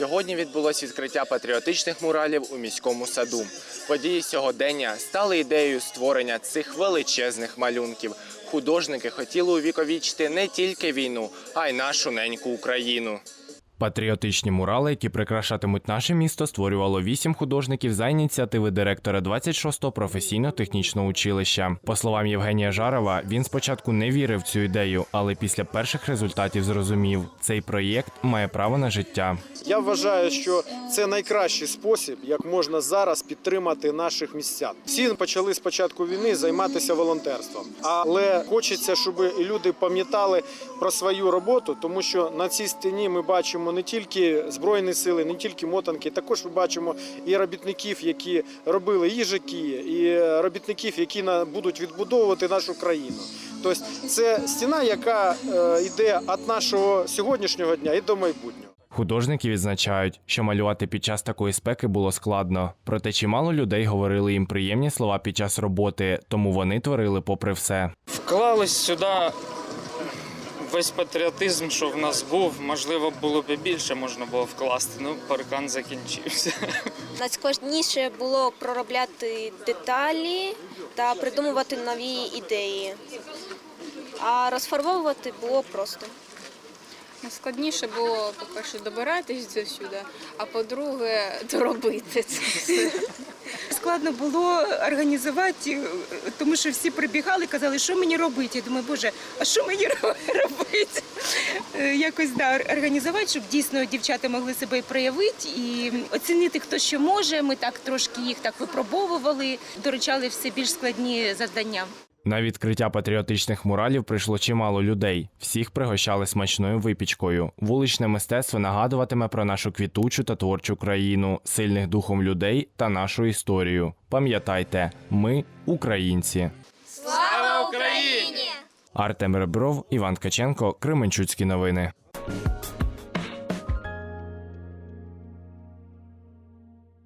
Сьогодні відбулось відкриття патріотичних муралів у міському саду. Події сьогодення стали ідеєю створення цих величезних малюнків. Художники хотіли увіковічити не тільки війну, а й нашу неньку Україну. Патріотичні мурали, які прикрашатимуть наше місто, створювало вісім художників за ініціативи директора 26-го професійно-технічного училища. По словам Євгенія Жарова, він спочатку не вірив в цю ідею, але після перших результатів зрозумів, цей проєкт має право на життя. Я вважаю, що це найкращий спосіб, як можна зараз підтримати наших містян. Всі почали з початку війни займатися волонтерством, але хочеться, щоб люди пам'ятали про свою роботу, тому що на цій стіні ми бачимо не тільки збройні сили, не тільки мотанки. Також ми бачимо і робітників, які робили їжаки, і робітників, які на- будуть відбудовувати нашу країну. Тобто це стіна, яка е, йде від нашого сьогоднішнього дня і до майбутнього. Художники відзначають, що малювати під час такої спеки було складно. Проте чимало людей говорили їм приємні слова під час роботи, тому вони творили попри все. Вклались сюди весь патріотизм, що в нас був. Можливо, було б більше можна було вкласти. Ну, паркан закінчився. Найскладніше було проробляти деталі та придумувати нові ідеї. А розфарбовувати було просто. Складніше було, по-перше, добиратись до а по-друге, доробити це все. Складно було організувати, тому що всі прибігали, казали, що мені робити. Я думаю, боже, а що мені робити? Е, Якось да, організувати, щоб дійсно дівчата могли себе проявити і оцінити, хто що може. Ми так трошки їх так випробовували, доручали все більш складні завдання. На відкриття патріотичних муралів прийшло чимало людей. Всіх пригощали смачною випічкою. Вуличне мистецтво нагадуватиме про нашу квітучу та творчу країну, сильних духом людей та нашу історію. Пам'ятайте, ми українці. Слава Україні! Артем Ребров, Іван Ткаченко, Кременчуцькі новини.